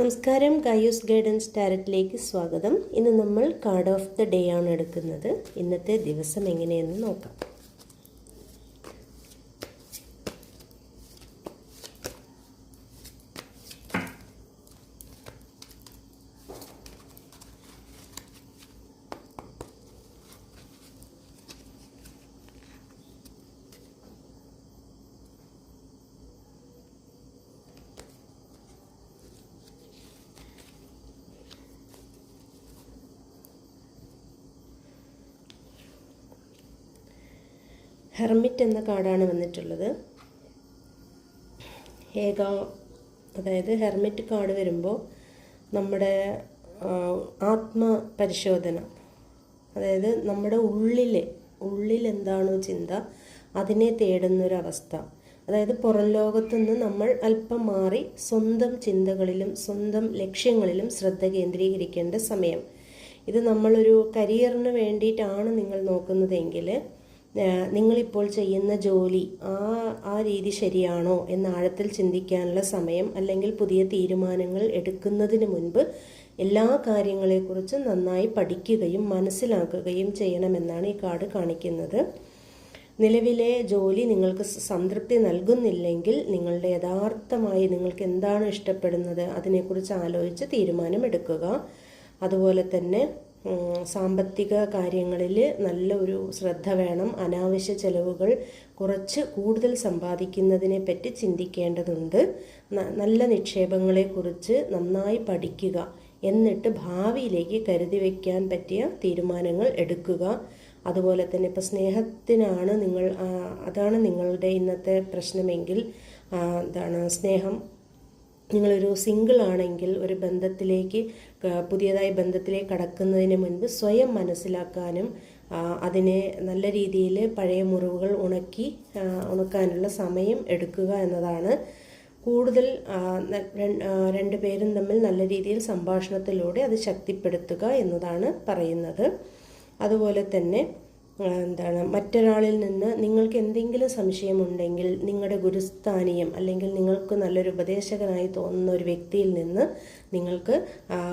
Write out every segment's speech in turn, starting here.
നമസ്കാരം ഗായൂസ് ഗൈഡൻസ് ടാരറ്റിലേക്ക് സ്വാഗതം. ഇന്ന് നമ്മൾ കാർഡ് ഓഫ് ദ ഡേ ആണ് എടുക്കുന്നത്. ഇന്നത്തെ ദിവസം എങ്ങനെയെന്ന് നോക്കാം. ഹെർമിറ്റ് എന്ന കാർഡാണ് വന്നിട്ടുള്ളത്. ഏക അതായത് ഹെർമിറ്റ് കാർഡ് വരുമ്പോൾ നമ്മുടെ ആത്മപരിശോധന അതായത് നമ്മുടെ ഉള്ളിലെ ഉള്ളിൽ എന്താണോ ചിന്ത അതിനെ തേടുന്നൊരവസ്ഥ. അതായത് പുറം ലോകത്തുനിന്ന് നമ്മൾ അല്പം മാറി സ്വന്തം ചിന്തകളിലും സ്വന്തം ലക്ഷ്യങ്ങളിലും ശ്രദ്ധ കേന്ദ്രീകരിക്കേണ്ട സമയം. ഇത് നമ്മളൊരു കരിയറിന് വേണ്ടിയിട്ടാണ് നിങ്ങൾ നോക്കുന്നതെങ്കിൽ നിങ്ങളിപ്പോൾ ചെയ്യുന്ന ജോലി ആ ആ രീതി ശരിയാണോ എന്ന് ആഴത്തിൽ ചിന്തിക്കാനുള്ള സമയം അല്ലെങ്കിൽ പുതിയ തീരുമാനങ്ങൾ എടുക്കുന്നതിന് മുൻപ് എല്ലാ കാര്യങ്ങളെക്കുറിച്ചും നന്നായി പഠിക്കുകയും മനസ്സിലാക്കുകയും ചെയ്യണമെന്നാണ് ഈ കാർഡ് കാണിക്കുന്നത്. നിലവിലെ ജോലി നിങ്ങൾക്ക് സംതൃപ്തി നൽകുന്നില്ലെങ്കിൽ നിങ്ങളുടെ യഥാർത്ഥമായി നിങ്ങൾക്ക് എന്താണ് ഇഷ്ടപ്പെടുന്നത് അതിനെക്കുറിച്ച് ആലോചിച്ച് തീരുമാനമെടുക്കുക. അതുപോലെ തന്നെ സാമ്പത്തിക കാര്യങ്ങളിൽ നല്ല ഒരു ശ്രദ്ധ വേണം. അനാവശ്യ ചെലവുകൾ കുറച്ച് കൂടുതൽ സമ്പാദിക്കുന്നതിനെ പറ്റി ചിന്തിക്കേണ്ടതുണ്ട്. നല്ല നിക്ഷേപങ്ങളെക്കുറിച്ച് നന്നായി പഠിക്കുക എന്നിട്ട് ഭാവിയിലേക്ക് കരുതി വയ്ക്കാൻ പറ്റിയ തീരുമാനങ്ങൾ എടുക്കുക. അതുപോലെ തന്നെ ഇപ്പോൾ സ്നേഹത്തിനാണ് നിങ്ങൾ അതാണ് നിങ്ങളുടെ ഇന്നത്തെ പ്രശ്നമെങ്കിൽ എന്താണ് സ്നേഹം നിങ്ങളൊരു സിംഗിൾ ആണെങ്കിൽ ഒരു ബന്ധത്തിലേക്ക് പുതിയതായി ബന്ധത്തിലേക്ക് കടക്കുന്നതിന് മുൻപ് സ്വയം മനസ്സിലാക്കാനും അതിനെ നല്ല രീതിയിൽ പഴയ മുറിവുകൾ ഉണക്കി ഉണക്കാനുള്ള സമയം എടുക്കുക എന്നതാണ്. കൂടുതൽ രണ്ട് പേരും തമ്മിൽ നല്ല രീതിയിൽ സംഭാഷണത്തിലൂടെ അത് ശക്തിപ്പെടുത്തുക എന്നതാണ് പറയുന്നത്. അതുപോലെ തന്നെ എന്താണ് മറ്റൊരാളിൽ നിന്ന് നിങ്ങൾക്ക് എന്തെങ്കിലും സംശയമുണ്ടെങ്കിൽ നിങ്ങളുടെ ഗുരുസ്ഥാനീയം അല്ലെങ്കിൽ നിങ്ങൾക്ക് നല്ലൊരു ഉപദേശകനായി തോന്നുന്ന ഒരു വ്യക്തിയിൽ നിന്ന് നിങ്ങൾക്ക്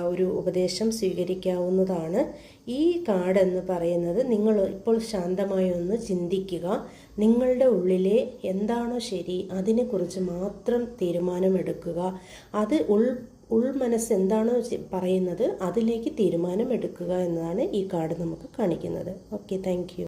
ഒരു ഉപദേശം സ്വീകരിക്കാവുന്നതാണ്. ഈ കാർഡ് എന്ന് പറയുന്നത് നിങ്ങൾ ഇപ്പോൾ ശാന്തമായി ഒന്ന് ചിന്തിക്കുക. നിങ്ങളുടെ ഉള്ളിലെ എന്താണോ ശരി അതിനെക്കുറിച്ച് മാത്രം തീരുമാനമെടുക്കുക. അത് ഉൾ ഉൾമനസ്സ് എന്താണോ പറയുന്നത് അതിലേക്ക് തീരുമാനമെടുക്കുക എന്നതാണ് ഈ കാർഡ് നമുക്ക് കാണിക്കുന്നത്. Okay thank